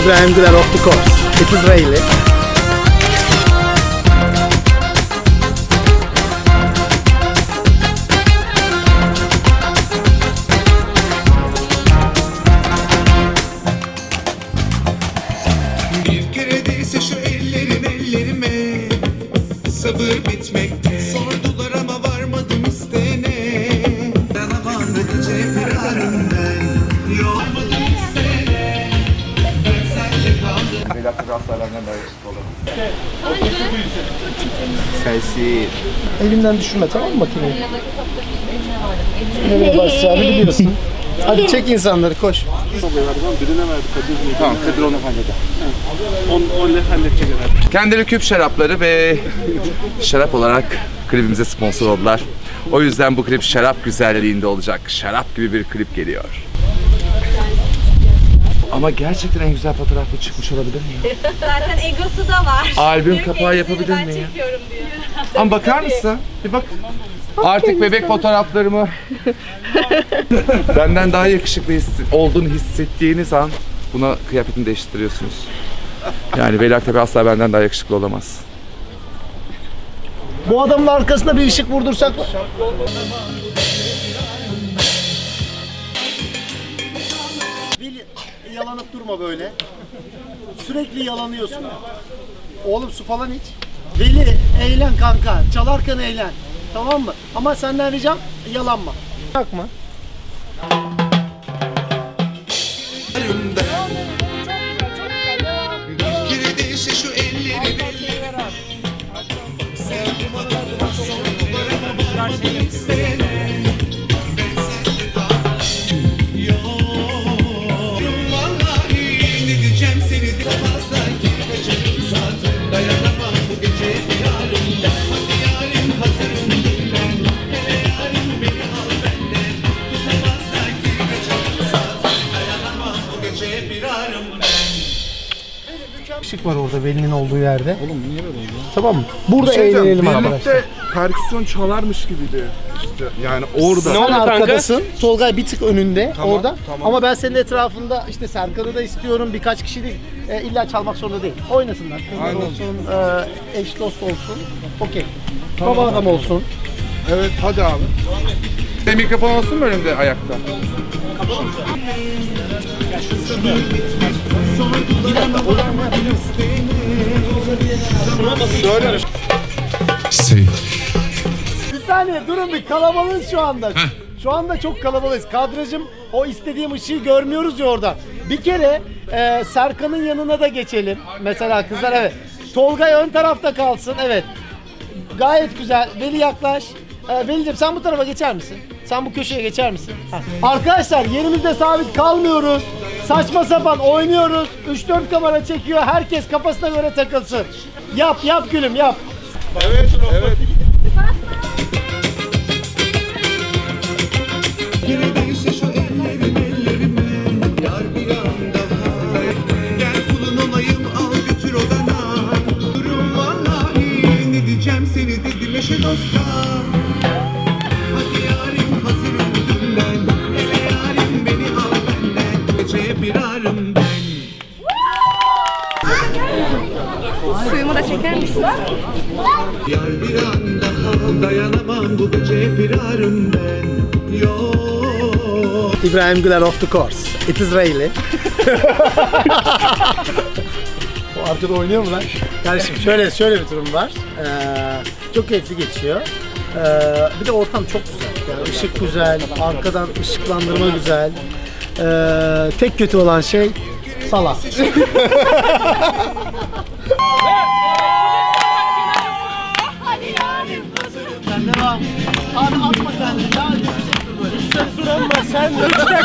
Ibrahim Güler of the course. It is Israeli. Bir kere değse şu ellerin ellerime Sabır bitmekte Sordular ama varmadım istene Dayanamam bu gece kaldım Elimden düşürme tamam mı makineyi? Nereye basacağını biliyorsun. Hadi çek insanları koş. Tamam Kadir onu halleder. Onu, onu halledecek herhalde. Kendileri küp şarapları ve şarap olarak klibimize sponsor oldular. O yüzden bu klip şarap güzelliğinde olacak. Şarap gibi bir klip geliyor. Ama gerçekten en güzel fotoğraf bu çıkmış olabilir mi? Zaten egosu da var. Albüm Diyor ki, kapağı "Ezgi'yi yapabilir ben miyim?" çekiyorum diyor. Ama bakar mısın? Bir bak. Artık bebek fotoğraflarımı benden daha yakışıklı hissi- olduğunu hissettiğiniz an buna kıyafetini değiştiriyorsunuz. Yani Veli Aktepe asla benden daha yakışıklı olamaz. Bu adamın arkasına bir ışık vurdursak Veli yalanıp durma böyle. Sürekli yalanıyorsun. Oğlum su falan iç. Veli eğlen kanka. Çalarken eğlen. Tamam mı? Ama senden ricam yalanma. Bakma. Kere değse Işık var orada Veli'nin olduğu yerde. Oğlum niye böyle oldu? Tamam mı? Burada şey eğlenelim arkadaşlar. Birlikte perküsyon çalarmış gibiydi. İşte yani orada. Sen arkadasın. Tolgay bir tık önünde Tamam, orada. tamam. Ama ben senin etrafında işte Serkan'ı da istiyorum. Birkaç kişi de e, illa çalmak zorunda değil. Oynasınlar. Kızlar Aynen. olsun, e, eş dost olsun. Okey. Baba adam olsun. Evet hadi abi. Bir mikrofon olsun mu önümde ayakta? Şöyle. Bir saniye durun bir kalabalığız şu anda. Şu anda çok kalabalığız. Kadrajım o istediğim ışığı görmüyoruz ya oradan. Bir kere e, Serkan'ın yanına da geçelim. Mesela kızlar evet. Tolgay ön tarafta kalsın. Evet. Gayet güzel. Veli yaklaş. Ee, Veli'cim sen bu tarafa geçer misin? Sen bu köşeye geçer misin? Heh. Arkadaşlar yerimizde sabit kalmıyoruz. Saçma sapan oynuyoruz. 3-4 kamera çekiyor. Herkes kafasına göre takılsın. Yap yap gülüm yap. Evet, evet. Firarım ben Suyumu da çeker misin? Yar bir anda hal dayanamam bu gece firarım ben Yo İbrahim Güler of the course. It is Israeli. o arkada oynuyor mu lan? Kardeşim şöyle şöyle bir durum var. Ee, çok keyifli geçiyor. Ee, bir de ortam çok güzel. Yani ışık güzel, arkadan ışıklandırma güzel. Ee, tek kötü olan şey sala. Sen devam. Abi atma kendini. Daha yüksek dur böyle. Yüksek dur ama sen de yüksek